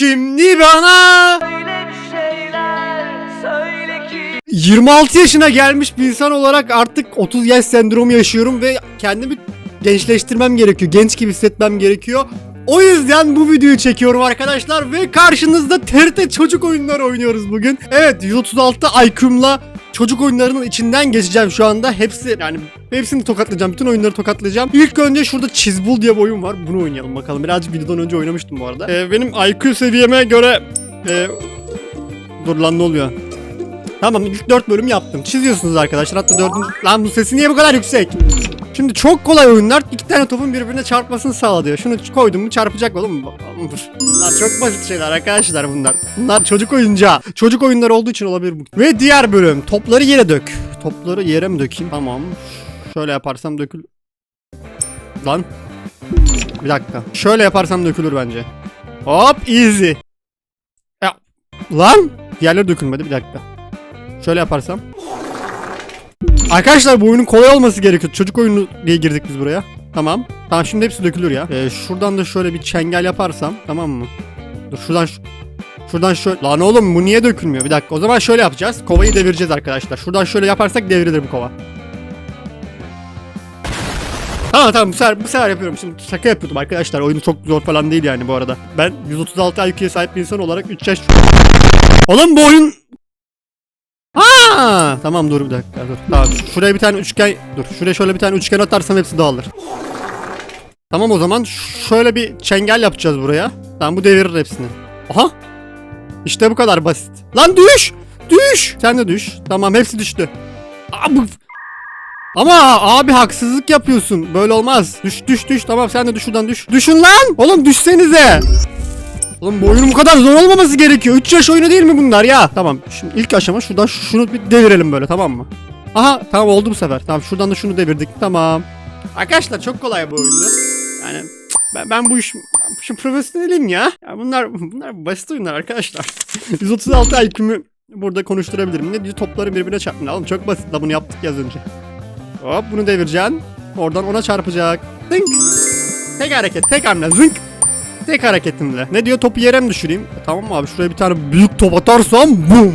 Şimdi bana Öyle bir şeyler söyle ki 26 yaşına gelmiş bir insan olarak artık 30 yaş sendromu yaşıyorum ve kendimi gençleştirmem gerekiyor. Genç gibi hissetmem gerekiyor. O yüzden bu videoyu çekiyorum arkadaşlar ve karşınızda TRT çocuk oyunları oynuyoruz bugün. Evet 136 IQ'mla çocuk oyunlarının içinden geçeceğim şu anda. Hepsi yani hepsini tokatlayacağım. Bütün oyunları tokatlayacağım. İlk önce şurada Çizbul diye bir oyun var. Bunu oynayalım bakalım. Birazcık videodan önce oynamıştım bu arada. Ee, benim IQ seviyeme göre e, Dur lan ne oluyor? Tamam ilk 4 bölüm yaptım. Çiziyorsunuz arkadaşlar. Hatta 4. Lan bu sesi niye bu kadar yüksek? Şimdi çok kolay oyunlar iki tane topun birbirine çarpmasını sağlıyor. Şunu koydum mu çarpacak oğlum. Bunlar çok basit şeyler arkadaşlar bunlar. Bunlar çocuk oyuncağı. Çocuk oyunları olduğu için olabilir bu. Ve diğer bölüm. Topları yere dök. Topları yere mi dökeyim? Tamam. Şöyle yaparsam dökül... Lan. Bir dakika. Şöyle yaparsam dökülür bence. Hop easy. Ya. Lan. Diğerleri dökülmedi bir dakika. Şöyle yaparsam. Arkadaşlar bu oyunun kolay olması gerekiyor. Çocuk oyunu diye girdik biz buraya. Tamam. Tamam şimdi hepsi dökülür ya. Ee, şuradan da şöyle bir çengel yaparsam. Tamam mı? Dur şuradan şu- Şuradan şöyle. Lan oğlum bu niye dökülmüyor? Bir dakika. O zaman şöyle yapacağız. Kovayı devireceğiz arkadaşlar. Şuradan şöyle yaparsak devrilir bu kova. Tamam tamam bu sefer, bu sefer yapıyorum. Şimdi şaka yapıyordum arkadaşlar. Oyunu çok zor falan değil yani bu arada. Ben 136 IQ'ya sahip bir insan olarak 3 yaş... Oğlum bu oyun Tamam dur bir dakika dur. Tamam şuraya bir tane üçgen dur. Şuraya şöyle bir tane üçgen atarsam hepsi dağılır. Tamam o zaman şöyle bir çengel yapacağız buraya. Tamam bu devirir hepsini. Aha. İşte bu kadar basit. Lan düş! Düş! Sen de düş. Tamam hepsi düştü. Abi. Ama abi haksızlık yapıyorsun. Böyle olmaz. Düş düş düş. Tamam sen de düş şuradan düş. Düşün lan! Oğlum düşsenize. Oğlum bu oyunun bu kadar zor olmaması gerekiyor. 3 yaş oyunu değil mi bunlar ya? Tamam şimdi ilk aşama şuradan şunu bir devirelim böyle tamam mı? Aha tamam oldu bu sefer. Tamam şuradan da şunu devirdik. Tamam. Arkadaşlar çok kolay bu oyunda. Yani ben, ben bu iş ben bu profesyonelim ya. ya. Bunlar bunlar basit oyunlar arkadaşlar. 136 IQ'mu burada konuşturabilirim. Ne diyor topları birbirine çarpma. Oğlum çok basit la bunu yaptık ya az önce. Hop bunu devireceksin. Oradan ona çarpacak. Zınk. Tek hareket tek hamle zınk. Tek hareketimle. Ne diyor topu yere mi düşüreyim? E, tamam abi şuraya bir tane büyük top atarsam bum.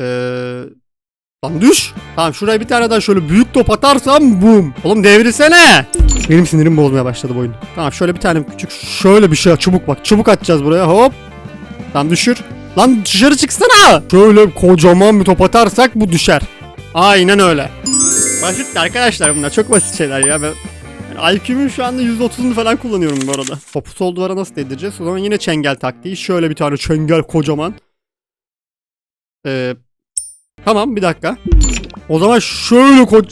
Eee... Lan düş. Tamam şuraya bir tane daha şöyle büyük top atarsam bum. Oğlum devrilsene. Benim sinirim bozmaya başladı bu oyun. Tamam şöyle bir tane küçük şöyle bir şey çubuk bak. Çubuk atacağız buraya hop. Tamam düşür. Lan dışarı çıksana. Şöyle kocaman bir top atarsak bu düşer. Aynen öyle. Basit arkadaşlar bunlar çok basit şeyler ya. Ben yani şu anda %30'unu falan kullanıyorum bu arada. Topu sol duvara nasıl değdireceğiz? O zaman yine çengel taktiği. Şöyle bir tane çengel kocaman. Ee, tamam bir dakika. O zaman şöyle ko...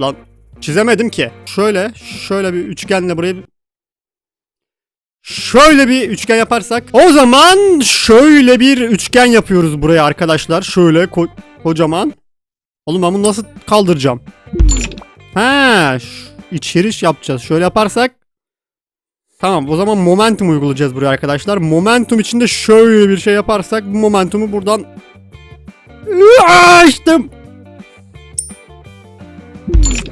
Lan çizemedim ki. Şöyle, şöyle bir üçgenle burayı... Şöyle bir üçgen yaparsak. O zaman şöyle bir üçgen yapıyoruz buraya arkadaşlar. Şöyle ko- kocaman. Oğlum ben bunu nasıl kaldıracağım? Ha, içeriş yapacağız. Şöyle yaparsak Tamam o zaman momentum uygulayacağız buraya arkadaşlar. Momentum içinde şöyle bir şey yaparsak bu momentumu buradan açtım.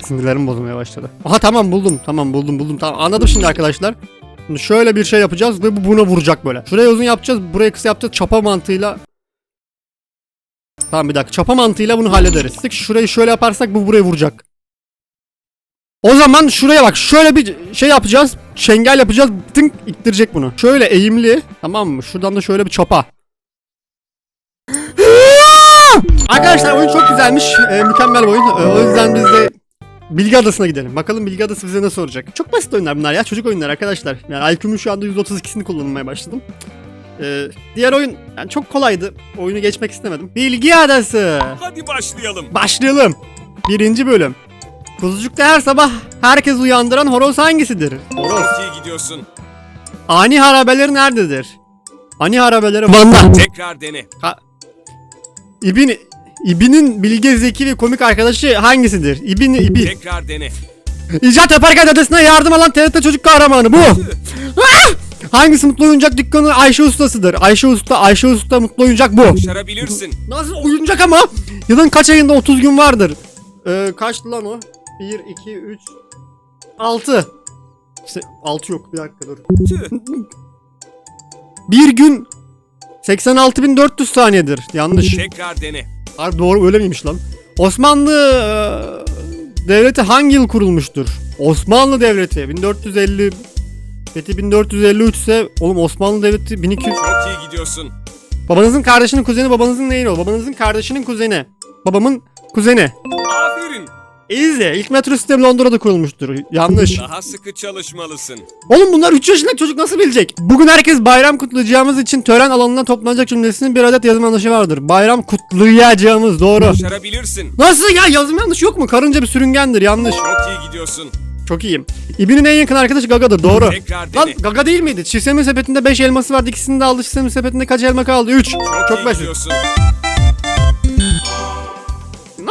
Sinirlerim bozulmaya başladı. Aha tamam buldum. Tamam buldum buldum. Tamam anladım şimdi arkadaşlar. Şimdi şöyle bir şey yapacağız ve bu buna vuracak böyle. Şuraya uzun yapacağız, buraya kısa yapacağız. Çapa mantığıyla Tamam bir dakika. Çapa mantığıyla bunu hallederiz. Şurayı şöyle yaparsak bu buraya vuracak. O zaman şuraya bak. Şöyle bir şey yapacağız. Çengel yapacağız. Tınk ittirecek bunu. Şöyle eğimli. Tamam mı? Şuradan da şöyle bir çapa. Arkadaşlar oyun çok güzelmiş. Ee, mükemmel bir oyun. Ee, o yüzden biz de Bilgi Adası'na gidelim. Bakalım Bilgi Adası bize ne soracak. Çok basit oyunlar bunlar ya. Çocuk oyunları arkadaşlar. Yani IQ'mun şu anda 132'sini kullanmaya başladım. Ee, diğer oyun yani çok kolaydı. Oyunu geçmek istemedim. Bilgi Adası. Hadi başlayalım. Başlayalım. Birinci bölüm. Kuzucukta her sabah herkes uyandıran horoz hangisidir? Horoz. Çok iyi gidiyorsun. Ani harabeleri nerededir? Ani harabeleri Van'da. Tekrar dene. Ha. İbin İbin'in bilge, zeki ve komik arkadaşı hangisidir? İbin, İbi. Tekrar dene. İcat yaparken dedesine yardım alan TRT çocuk kahramanı bu. Ah! Hangisi mutlu oyuncak dükkanı Ayşe Ustası'dır? Ayşe Usta, Ayşe Usta mutlu oyuncak bu. Başarabilirsin. Nasıl oyuncak ama? Yılın kaç ayında 30 gün vardır? Ee, kaçtı lan o? 1, 2, 3, 6. İşte 6 yok bir dakika dur. Bir gün 86.400 saniyedir. Yanlış. Tekrar dene. Harbi doğru öyle miymiş lan? Osmanlı e, devleti hangi yıl kurulmuştur? Osmanlı devleti 1450 Fethi 1453 ise oğlum Osmanlı devleti 1200 Çok iyi gidiyorsun. Babanızın kardeşinin kuzeni babanızın neyin o? Babanızın kardeşinin kuzeni. Babamın kuzeni. Easy. İlk metro sistemi Londra'da kurulmuştur. Yanlış. Daha sıkı çalışmalısın. Oğlum bunlar 3 yaşındaki çocuk nasıl bilecek? Bugün herkes bayram kutlayacağımız için tören alanına toplanacak cümlesinin bir adet yazım yanlışı vardır. Bayram kutlayacağımız doğru. Başarabilirsin. Nasıl ya yazım yanlış yok mu? Karınca bir sürüngendir yanlış. Çok iyi gidiyorsun. Çok iyiyim. İbi'nin en yakın arkadaşı Gaga'dır doğru. Tekrar Lan dene. Gaga değil miydi? Çisemin sepetinde 5 elması vardı. İkisini de aldı. Çisemin sepetinde kaç elma kaldı? 3. Çok, Çok iyi basit. gidiyorsun.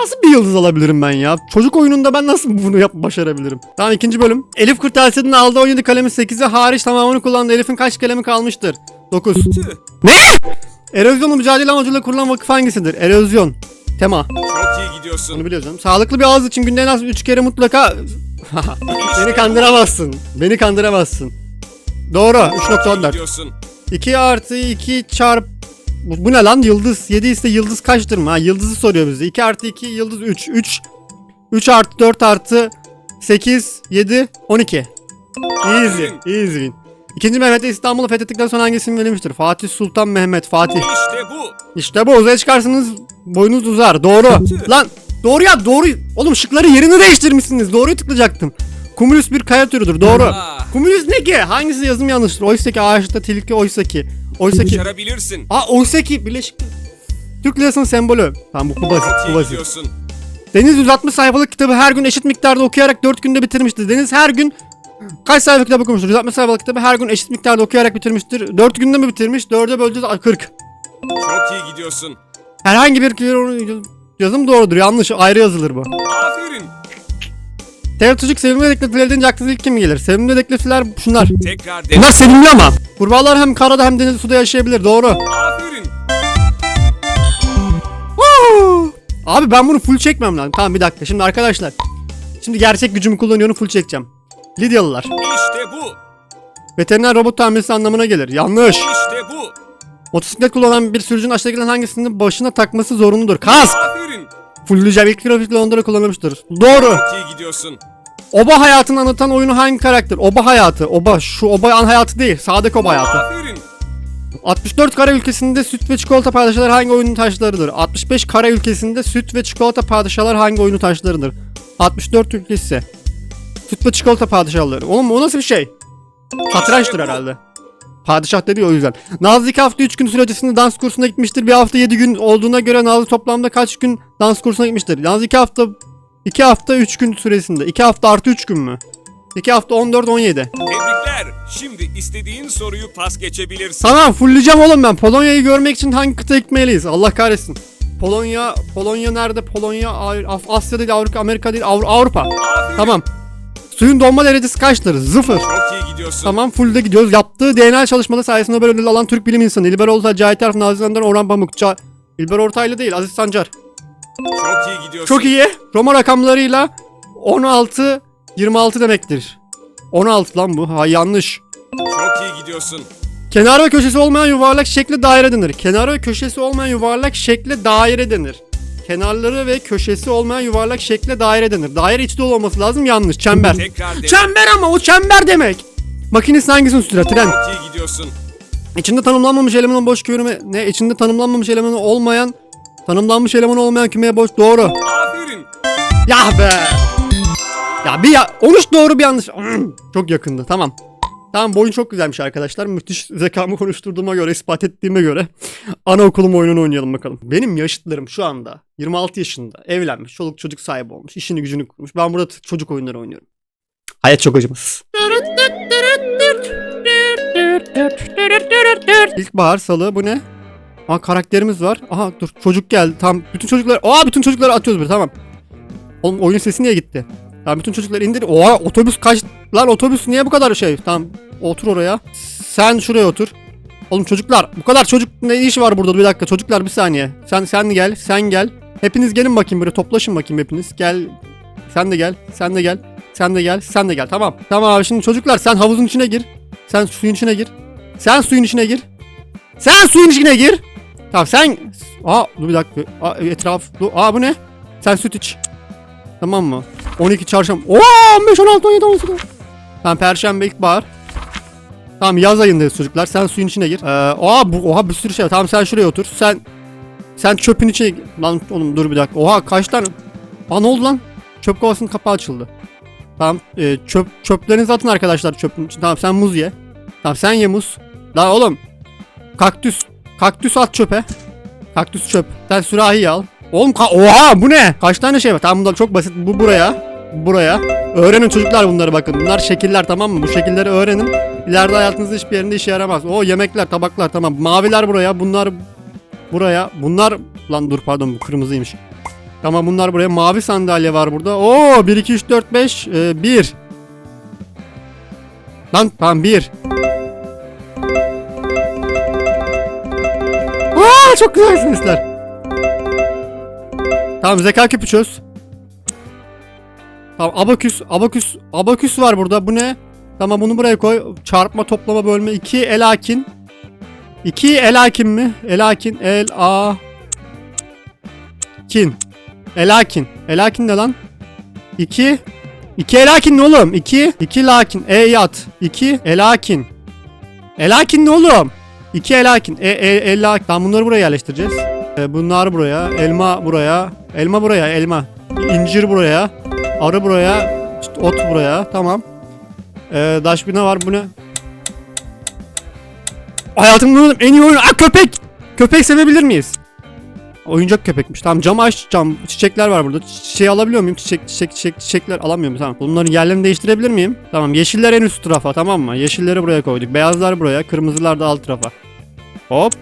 Nasıl bir yıldız alabilirim ben ya? Çocuk oyununda ben nasıl bunu yap başarabilirim? Tamam ikinci bölüm. Elif Kırtasiye'nin aldığı 17 kalemi 8'i hariç tamamını kullandı. Elif'in kaç kalemi kalmıştır? 9. Tüh. Erozyonla mücadele amacıyla kurulan vakıf hangisidir? Erozyon. Tema. Çok iyi Bunu gidiyorsun. biliyoruz canım. Sağlıklı bir ağız için günde en az 3 kere mutlaka... Beni kandıramazsın. Beni kandıramazsın. Doğru. Çok iyi 3.14. gidiyorsun. 2 artı 2 çarp... Bu, bu ne lan yıldız? 7 ise yıldız kaçtır mı? Ha, yıldızı soruyor bize. 2 artı 2 yıldız 3. 3. 3 artı 4 artı 8, 7, 12. Easy. Easy win. İkinci Mehmet'e İstanbul'u fethettikten sonra hangi isim verilmiştir? Fatih Sultan Mehmet. Fatih. İşte bu. İşte bu uzaya çıkarsınız boynunuz uzar. Doğru. Lan doğru ya doğru. Oğlum şıkları yerini değiştirmişsiniz. Doğruyu tıklayacaktım. Kumulus bir kaya türüdür. Doğru. Kumulus ne ki? Hangisi yazım yanlıştır? Oysa ki ağaçta tilki oysa ki. Oysa ki. Başarabilirsin. Aa oysa ki birleşik. Türk lirasının sembolü. Tamam bu, bu basit bu basit. gidiyorsun. Deniz 160 sayfalık kitabı her gün eşit miktarda okuyarak 4 günde bitirmiştir. Deniz her gün kaç sayfa kitap okumuştur? 160 sayfalık kitabı her gün eşit miktarda okuyarak bitirmiştir. 4 günde mi bitirmiş? 4'e böleceğiz Ay, 40. Çok iyi gidiyorsun. Herhangi bir kelime- yazım doğrudur. Yanlış ayrı yazılır bu. Aferin. Devlet çocuk sevimli dedektifler deyince aklınıza ilk kim gelir? Sevimli dedektifler şunlar. Tekrar dene. Bunlar sevimli ama. Kurbağalar hem karada hem denizde suda yaşayabilir. Doğru. Aferin. Woo! Abi ben bunu full çekmem lan. Tamam bir dakika. Şimdi arkadaşlar. Şimdi gerçek gücümü kullanıyorum full çekeceğim. Lidyalılar. İşte bu. Veteriner robot tamircisi anlamına gelir. Yanlış. İşte bu. Motosiklet kullanan bir sürücünün aşağıdakilerin hangisini başına takması zorunludur? Kask. Aferin. Fullleyeceğim. İlk grafik Londra kullanılmıştır. Doğru. İyi gidiyorsun. Oba hayatını anlatan oyunu hangi karakter? Oba hayatı. Oba. Şu oba an hayatı değil. Sağdaki oba hayatı. Aferin. 64 kara ülkesinde süt ve çikolata padişahları hangi oyunun taşlarıdır? 65 kara ülkesinde süt ve çikolata padişahları hangi oyunun taşlarıdır? 64 ülkesi. Süt ve çikolata padişahları. Oğlum o nasıl bir şey? Satrançtır herhalde. Padişah dedi o yüzden. Nazlı 2 hafta 3 gün süre ötesinde dans kursuna gitmiştir. Bir hafta 7 gün olduğuna göre Nazlı toplamda kaç gün dans kursuna gitmiştir? Nazlı 2 hafta 2 hafta 3 gün süresinde. 2 hafta artı 3 gün mü? 2 hafta 14 17. Tebrikler. Şimdi istediğin soruyu pas geçebilirsin. Tamam fullleyeceğim oğlum ben. Polonya'yı görmek için hangi kıta gitmeliyiz? Allah kahretsin. Polonya, Polonya nerede? Polonya, Asya değil, Avrupa, Amerika değil, Avru- Avrupa. Aferin. Tamam. Suyun donma derecesi kaçtır? Sıfır. Çok gidiyorsun. Tamam fullde gidiyoruz. Yaptığı DNA çalışmada sayesinde Nobel ödülü alan Türk bilim insanı. İlber Ortaylı, Cahit Arif, Nazlı Sancar, Orhan Pamuk. Ca İlber Ortaylı değil, Aziz Sancar. Çok iyi gidiyorsun. Çok iyi. Roma rakamlarıyla 16, 26 demektir. 16 lan bu. Ha yanlış. Çok iyi gidiyorsun. Kenar ve köşesi olmayan yuvarlak şekli daire denir. Kenar ve köşesi olmayan yuvarlak şekle daire denir. Kenarları ve köşesi olmayan yuvarlak şekle daire denir. Daire içi dolu olması lazım yanlış. Çember. Tekrar. Çember ama o çember demek. Makinesi hangisini sürer? Tren. Çok iyi gidiyorsun. İçinde tanımlanmamış elemanın boş kümeye ne? İçinde tanımlanmamış elemanı olmayan tanımlanmış eleman olmayan kümeye boş doğru. Aferin. Ya be. Ya bir ya 13 doğru bir yanlış. çok yakındı. Tamam. Tamam bu oyun çok güzelmiş arkadaşlar. Müthiş zekamı konuşturduğuma göre, ispat ettiğime göre anaokulum oyununu oynayalım bakalım. Benim yaşıtlarım şu anda 26 yaşında, evlenmiş, çoluk çocuk sahibi olmuş, işini gücünü kurmuş. Ben burada çocuk oyunları oynuyorum. Hayat çok acımasız. İlkbahar, salı bu ne? Aa karakterimiz var. Aha dur çocuk geldi. Tam bütün çocuklar. Aa bütün çocukları atıyoruz böyle tamam. Oğlum oyunun sesi niye gitti? Tamam bütün çocukları indir. Oha otobüs kaç... Lan otobüs niye bu kadar şey? Tamam otur oraya. Sen şuraya otur. Oğlum çocuklar bu kadar çocuk ne işi var burada bir dakika çocuklar bir saniye. Sen sen gel sen gel. Hepiniz gelin bakayım böyle toplaşın bakayım hepiniz. Gel. Sen de gel. Sen de gel. Sen de gel. Sen de gel. Tamam. Tamam abi şimdi çocuklar sen havuzun içine gir. Sen suyun içine gir. Sen suyun içine gir. Sen suyun içine gir. Tamam sen... Aa dur bir dakika. Aa, etraf... Aa bu ne? Sen süt iç. Tamam mı? 12 çarşamba. Oo 15, 16, 17, 18. Tamam perşembe ilkbahar. Tamam yaz ayındayız çocuklar. Sen suyun içine gir. Ee, oha, bu, oha bir sürü şey. Tamam sen şuraya otur. Sen sen çöpün içine. Lan oğlum dur bir dakika. Oha kaç tane? Aa ne oldu lan? Çöp kovasının kapağı açıldı. Tamam e, çöp çöplerinizi atın arkadaşlar çöpün içine. Tamam sen muz ye. Tamam sen ye muz. Daha oğlum. Kaktüs. Kaktüs at çöpe. Kaktüs çöp. Sen sürahi al. Oğlum ka- oha bu ne? Kaç tane şey var? Tamam bunlar çok basit. Bu buraya. Buraya. Öğrenin çocuklar bunları bakın. Bunlar şekiller tamam mı? Bu şekilleri öğrenin. İleride hayatınızda hiçbir yerinde işe yaramaz. O yemekler, tabaklar tamam. Maviler buraya. Bunlar buraya. Bunlar lan dur pardon bu kırmızıymış. Tamam bunlar buraya. Mavi sandalye var burada. Oo 1 2 3 4 5 1. Lan tamam 1. Aa çok güzel sesler. Tamam zeka küpü çöz. Tamam abaküs, abaküs, abaküs var burada. Bu ne? Tamam bunu buraya koy. Çarpma, toplama, bölme 2 elakin. 2 elakin mi? Elakin, el a kin. Elakin. Elakin ne lan? 2 2 elakin ne oğlum? 2 2 lakin. E yat. 2 elakin. Elakin ne oğlum? 2 elakin. E, e elakin. Tamam bunları buraya yerleştireceğiz. E, bunlar buraya. Elma buraya. Elma buraya. Elma. İncir buraya. Arı buraya. ot buraya. Tamam. E, daşbina var. Bu ne? Hayatımda en iyi oyun. Aa köpek. Köpek sevebilir miyiz? Oyuncak köpekmiş. Tamam cam aç cam. Çiçekler var burada. Çiçeği alabiliyor muyum? Çiçek çiçek çiçek çiçekler alamıyorum. Tamam. Bunların yerlerini değiştirebilir miyim? Tamam. Yeşiller en üst tarafa tamam mı? Yeşilleri buraya koyduk. Beyazlar buraya. Kırmızılar da alt tarafa. Hop.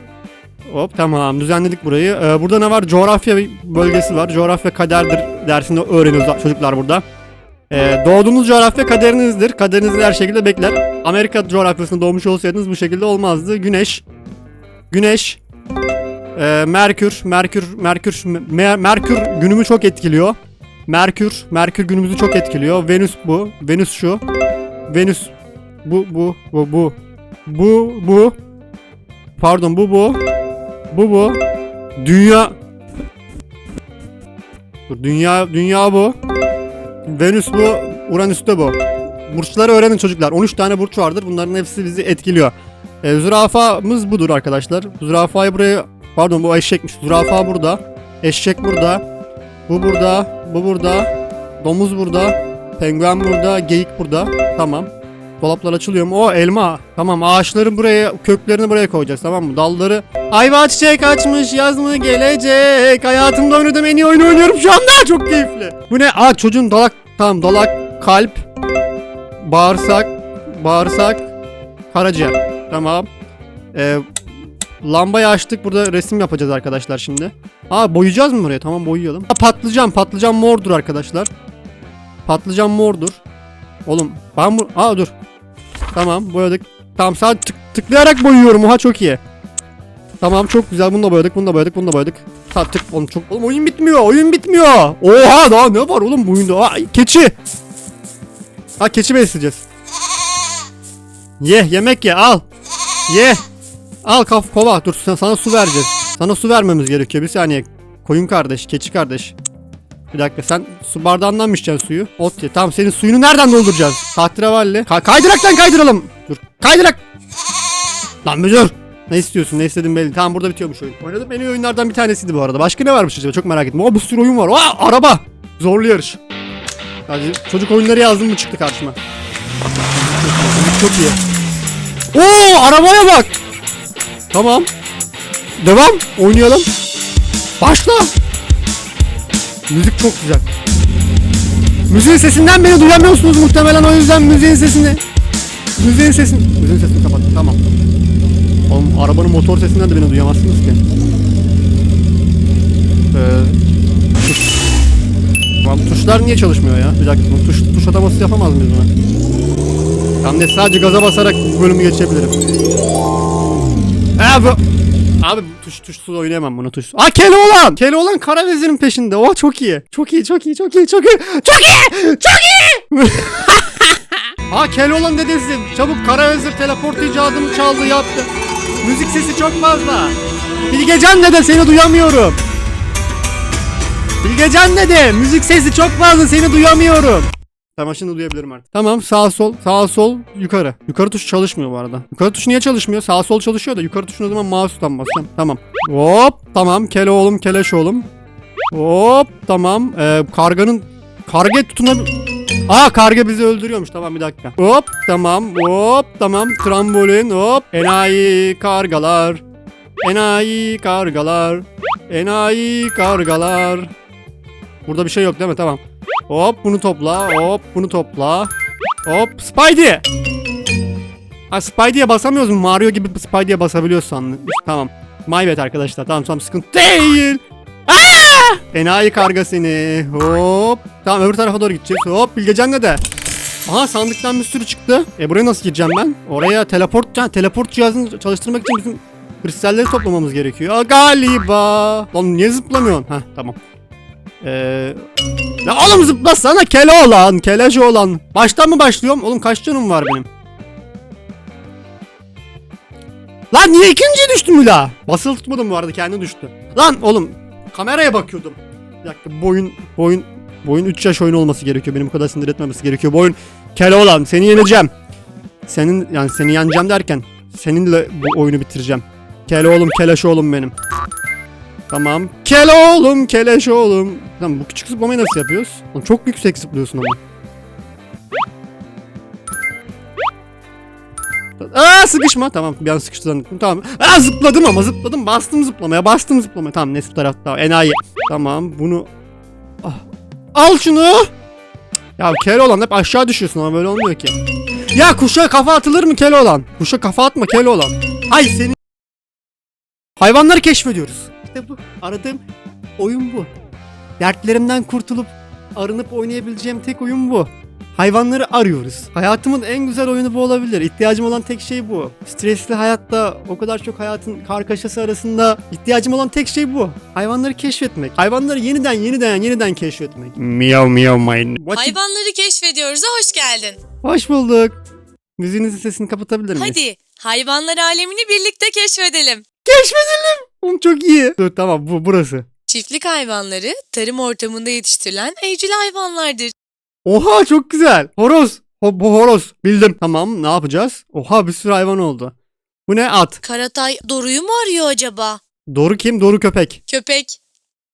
Hop tamam düzenledik burayı. Ee, burada ne var? Coğrafya bölgesi var. Coğrafya kaderdir dersinde öğreniyoruz çocuklar burada. Ee, doğduğunuz coğrafya kaderinizdir. Kaderinizi her şekilde bekler. Amerika coğrafyasında doğmuş olsaydınız bu şekilde olmazdı. Güneş. Güneş. Ee, Merkür, Merkür, Merkür, Mer- Merkür günümü çok etkiliyor. Merkür, Merkür günümüzü çok etkiliyor. Venüs bu, Venüs şu. Venüs bu, bu, bu, bu. Bu, bu. Pardon bu, bu. Bu, bu. Dünya. Dur, dünya, dünya bu. Venüs bu, Uranüs de bu. Burçları öğrenin çocuklar. 13 tane burç vardır. Bunların hepsi bizi etkiliyor. E, zürafamız budur arkadaşlar. Zürafayı buraya Pardon bu eşekmiş. Zürafa burada. Eşek burada. Bu burada. Bu burada. Domuz burada. Penguen burada. Geyik burada. Tamam. Dolaplar açılıyor mu? O elma. Tamam ağaçların buraya köklerini buraya koyacağız tamam mı? Dalları. Ayva çiçek açmış yaz mı gelecek? Hayatımda oynadığım en iyi oyunu oynuyorum şu anda. Çok keyifli. Bu ne? Aa çocuğun dalak. Tamam dalak. Kalp. Bağırsak. Bağırsak. Karaciğer. Tamam. Ee, Lambayı açtık. Burada resim yapacağız arkadaşlar şimdi. Aa boyayacağız mı buraya? Tamam boyayalım. Aa, patlıcan. Patlıcan mordur arkadaşlar. Patlıcan mordur. Oğlum ben bu... Aa dur. Tamam boyadık. Tamam sadece tık, tıklayarak boyuyorum. Oha çok iyi. Tamam çok güzel. Bunu da boyadık. Bunu da boyadık. Bunu da boyadık. Ha tık. Oğlum çok... Oğlum oyun bitmiyor. Oyun bitmiyor. Oha daha ne var oğlum bu oyunda? Aa keçi. Ha keçi besleyeceğiz. Ye yemek ye al. Ye. Al kaf kova dur sana su vereceğiz. Sana su vermemiz gerekiyor bir saniye. Koyun kardeş, keçi kardeş. Bir dakika sen su bardağından mı içeceksin suyu? Ye. Tamam senin suyunu nereden dolduracağız? Tahterevalli. Ka kaydıraktan kaydıralım. Dur. Kaydırak. Lan müdür. Ne istiyorsun? Ne istediğin belli. Tamam burada bitiyormuş oyun. Oynadığım en iyi oyunlardan bir tanesiydi bu arada. Başka ne varmış acaba? Çok merak ettim. Aa bir sürü oyun var. Aa araba. Zorlu yarış. Sadece çocuk oyunları yazdım mı çıktı karşıma. Çok iyi. Oo arabaya bak. Tamam. Devam. Oynayalım. Başla. Müzik çok güzel. Müziğin sesinden beni duyamıyorsunuz muhtemelen o yüzden müziğin sesini. Müziğin sesini. Müziğin sesini kapattım tamam. Oğlum arabanın motor sesinden de beni duyamazsınız ki. Ee. Tamam tuşlar niye çalışmıyor ya? Bir dakika tuş, tuş ataması yapamaz mıyız buna? Tamam ne sadece gaza basarak bu bölümü geçebilirim. Abi Abi tuş tuşsuz oynayamam bunu tuş. Aa Keloğlan! Keloğlan kara vezirin peşinde. Oh çok iyi. Çok iyi, çok iyi, çok iyi, çok iyi. Çok iyi! Çok iyi! Ha Keloğlan dedesi. Çabuk kara vezir teleport icadını çaldı yaptı. Müzik sesi çok fazla. Bilgecan dede seni duyamıyorum. Bilgecan dede müzik sesi çok fazla seni duyamıyorum. Şimdi duyabilirim artık. Tamam sağ sol sağ sol yukarı. Yukarı tuş çalışmıyor bu arada. Yukarı tuş niye çalışmıyor? Sağ sol çalışıyor da yukarı tuşuna o zaman mouse'dan basacağım. Tamam. Hop tamam kele oğlum keleş oğlum. Hop tamam. Ee, karganın karga tutuna Aa karga bizi öldürüyormuş. Tamam bir dakika. Hop tamam. Hop tamam. Trambolin hop. Enayi kargalar. Enayi kargalar. Enayi kargalar. Burada bir şey yok değil mi? Tamam. Hop bunu topla. Hop bunu topla. Hop Spidey. Ha Spidey'e basamıyoruz mu? Mario gibi Spidey'e basabiliyoruz sandım. Tamam. My bad arkadaşlar. Tamam tamam sıkıntı değil. Aa! Enayi karga seni. Hop. Tamam öbür tarafa doğru gideceğiz. Hop Bilgecan ne de? Aha sandıktan bir sürü çıktı. E buraya nasıl gireceğim ben? Oraya teleport, ha, teleport cihazını çalıştırmak için bizim kristalleri toplamamız gerekiyor. Aa, galiba. Lan niye zıplamıyorsun? Heh tamam. Eee... Ya oğlum zıplasana kele olan, keleci olan. Baştan mı başlıyorum? Oğlum kaç canım var benim? Lan niye ikinciye düştüm bir? Basılı tutmadım bu arada kendi düştü. Lan oğlum kameraya bakıyordum. Bir dakika boyun boyun boyun 3 yaş oyunu olması gerekiyor. Benim bu kadar sinir etmemesi gerekiyor. Boyun kele olan seni yeneceğim. Senin yani seni yeneceğim derken seninle bu oyunu bitireceğim. Kele oğlum keleş oğlum benim. Tamam. Kele oğlum keleş oğlum. Tamam bu küçük zıplamayı nasıl yapıyoruz? Oğlum çok yüksek zıplıyorsun ama. Aa sıkışma. Tamam bir an sıkıştı zannettim. Tamam. Aa zıpladım ama zıpladım. Bastım zıplamaya. Bastım zıplamaya. Tamam bu tarafta. Enayi. Tamam bunu. Ah. Al şunu. Ya kel olan hep aşağı düşüyorsun ama böyle olmuyor ki. Ya kuşa kafa atılır mı kel olan? Kuşa kafa atma kel olan. Ay seni. Hayvanları keşfediyoruz. İşte bu. Aradığım oyun bu. Dertlerimden kurtulup arınıp oynayabileceğim tek oyun bu. Hayvanları arıyoruz. Hayatımın en güzel oyunu bu olabilir. İhtiyacım olan tek şey bu. Stresli hayatta o kadar çok hayatın kargaşası arasında ihtiyacım olan tek şey bu. Hayvanları keşfetmek. Hayvanları yeniden yeniden yeniden keşfetmek. Mine. What you- Hayvanları keşfediyoruz'a hoş geldin. Hoş bulduk. Müziğinizin sesini kapatabilir miyiz? Hadi hayvanlar alemini birlikte keşfedelim. Keşfedelim. Oğlum çok iyi. Dur tamam bu burası. Çiftlik hayvanları tarım ortamında yetiştirilen evcil hayvanlardır. Oha çok güzel. Horoz. Ho- bu horoz. Bildim. Tamam ne yapacağız? Oha bir sürü hayvan oldu. Bu ne at? Karatay Doru'yu mu arıyor acaba? Doru kim? Doru köpek. Köpek.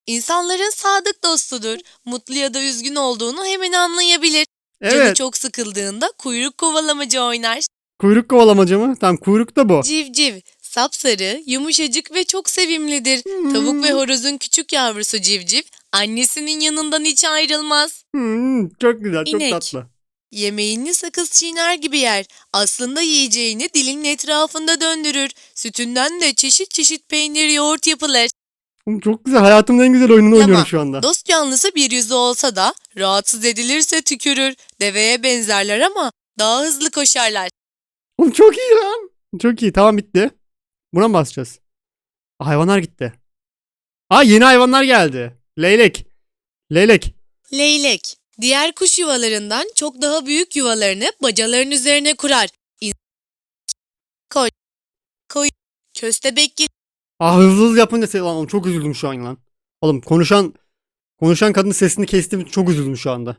İnsanların sadık dostudur. Mutlu ya da üzgün olduğunu hemen anlayabilir. Canı Evet. çok sıkıldığında kuyruk kovalamacı oynar. Kuyruk kovalamacı mı? Tamam kuyruk da bu. Civciv. Sapsarı, yumuşacık ve çok sevimlidir. Tavuk ve horozun küçük yavrusu civciv annesinin yanından hiç ayrılmaz. Hmm, çok güzel, çok İnek. tatlı. Yemeğini sakız çiğner gibi yer. Aslında yiyeceğini dilinin etrafında döndürür. Sütünden de çeşit çeşit peynir, yoğurt yapılır. Oğlum çok güzel. Hayatımın en güzel oyununu oynuyorum şu anda. Dost canlısı bir yüzü olsa da rahatsız edilirse tükürür. Deveye benzerler ama daha hızlı koşarlar. Oğlum çok iyi lan. Çok iyi. Tamam bitti. Buna mı basacağız? Aa, Hayvanlar gitti. Aa yeni hayvanlar geldi. Leylek. Leylek. Leylek. Diğer kuş yuvalarından çok daha büyük yuvalarını bacaların üzerine kurar. İn- Koy. Koy. Köstebek gibi Aa hızlı hızlı yapınca ses... Lan çok üzüldüm şu an lan. Oğlum konuşan konuşan kadın sesini kestim çok üzüldüm şu anda.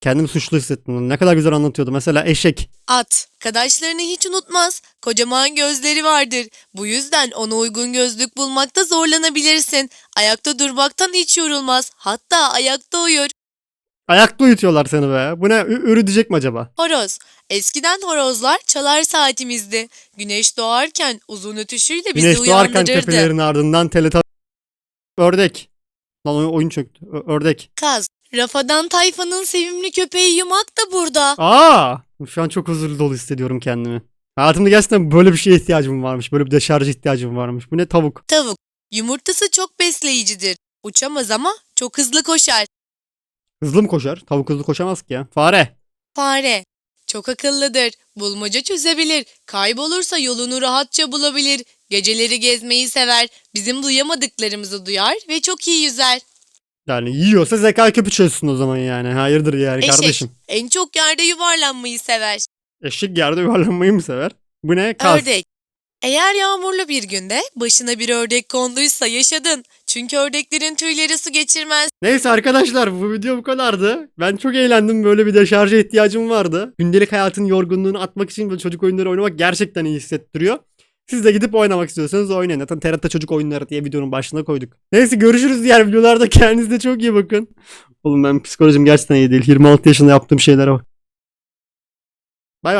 Kendimi suçlu hissettim. Ne kadar güzel anlatıyordu. Mesela eşek. At, arkadaşlarını hiç unutmaz. Kocaman gözleri vardır. Bu yüzden ona uygun gözlük bulmakta zorlanabilirsin. Ayakta durmaktan hiç yorulmaz. Hatta ayakta uyur. Ayakta uyutuyorlar seni be. Bu ne? Ü- ürü diyecek mi acaba? Horoz. Eskiden horozlar çalar saatimizdi. Güneş doğarken uzun ötüşüyle bizi Güneş doğarken uyandırırdı. tepelerin ardından teleta... Ördek. Lan oy- oyun çöktü. Ö- ördek. Kaz. Rafadan tayfanın sevimli köpeği Yumak da burada. Aa! Şu an çok huzurlu dolu hissediyorum kendimi. Hayatımda gerçekten böyle bir şeye ihtiyacım varmış. Böyle bir deşarj ihtiyacım varmış. Bu ne tavuk? Tavuk. Yumurtası çok besleyicidir. Uçamaz ama çok hızlı koşar. Hızlı mı koşar? Tavuk hızlı koşamaz ki ya. Fare. Fare. Çok akıllıdır. Bulmaca çözebilir. Kaybolursa yolunu rahatça bulabilir. Geceleri gezmeyi sever. Bizim duyamadıklarımızı duyar ve çok iyi yüzer. Yani yiyorsa zeka köpü çözsün o zaman yani. Hayırdır yani Eşek. kardeşim. En çok yerde yuvarlanmayı sever. Eşek yerde yuvarlanmayı mı sever? Bu ne? Kaz. Ördek. Eğer yağmurlu bir günde başına bir ördek konduysa yaşadın. Çünkü ördeklerin tüyleri su geçirmez. Neyse arkadaşlar bu video bu kadardı. Ben çok eğlendim. Böyle bir deşarja ihtiyacım vardı. Gündelik hayatın yorgunluğunu atmak için böyle çocuk oyunları oynamak gerçekten iyi hissettiriyor. Siz de gidip oynamak istiyorsanız oynayın. Zaten TRT Çocuk Oyunları diye videonun başına koyduk. Neyse görüşürüz diğer videolarda. Kendinize çok iyi bakın. Oğlum ben psikolojim gerçekten iyi değil. 26 yaşında yaptığım şeylere bak. Bay bay.